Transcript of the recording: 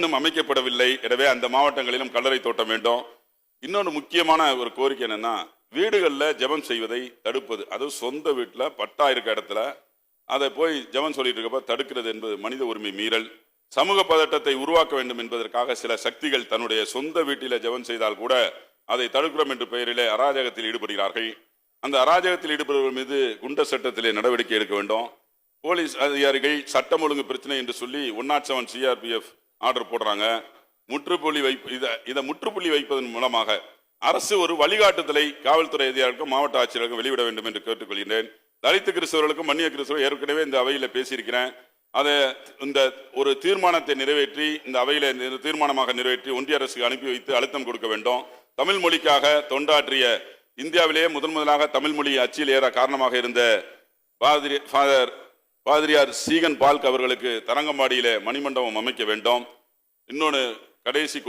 இன்னும் அமைக்கப்படவில்லை. எனவே அந்த மாவட்டங்களிலும் கல்லறை தோட்டம் வேண்டும். இன்னொன்று முக்கியமான ஒரு கோரிக்கை என்னன்னா வீடுகளில் ஜபம் செய்வதை தடுப்பது. அதுவும் சொந்த வீட்டில் பட்டா இருக்க இடத்துல அதை போய் ஜபம் சொல்லிட்டு இருக்கப்ப தடுக்கிறது என்பது மனித உரிமை மீறல். சமூக பதட்டத்தை உருவாக்க வேண்டும் என்பதற்காக சில சக்திகள் தன்னுடைய சொந்த வீட்டில் ஜபம் செய்தால் கூட அதை தடுக்கிறோம் என்ற பெயரிலே அராஜகத்தில் ஈடுபடுகிறார்கள். அந்த அராஜகத்தில் ஈடுபடுவர்கள் மீது குண்ட சட்டத்திலே நடவடிக்கை எடுக்க வேண்டும். போலீஸ் அதிகாரிகள் சட்டம் ஒழுங்கு பிரச்சனை என்று சொல்லி one nought seven CRPF order போடுறாங்க. முற்றுப்புள்ளி வைப்பு இதை இதை முற்றுப்புள்ளி வைப்பதன் மூலமாக அரசு ஒரு வழிகாட்டுதலை காவல்துறை அதிகாரிகளுக்கும் மாவட்ட ஆட்சியர்களுக்கும் வெளியிட வேண்டும் என்று கேட்டுக்கொள்கிறேன் தலித்து கிறிஸ்தவர்களுக்கும் மன்னிய கிறிஸ்தவர் ஏற்கனவே இந்த அவையில் பேசியிருக்கிறேன். அதை இந்த ஒரு தீர்மானத்தை நிறைவேற்றி இந்த அவையில் இந்த தீர்மானமாக நிறைவேற்றி ஒன்றிய அரசுக்கு அனுப்பி வைத்து அழுத்தம் கொடுக்க வேண்டும். தமிழ் மொழிக்காக தொண்டாற்றிய இந்தியாவிலேயே முதன் முதலாக தமிழ் மொழி அச்சில் ஏற காரணமாக இருந்த பாதிரி ஃபாதர் பாதிரியார் சீகன் பால்க் அவர்களுக்கு தரங்கம்பாடியில மணிமண்டபம் அமைக்க வேண்டும். இன்னொன்று கடைசி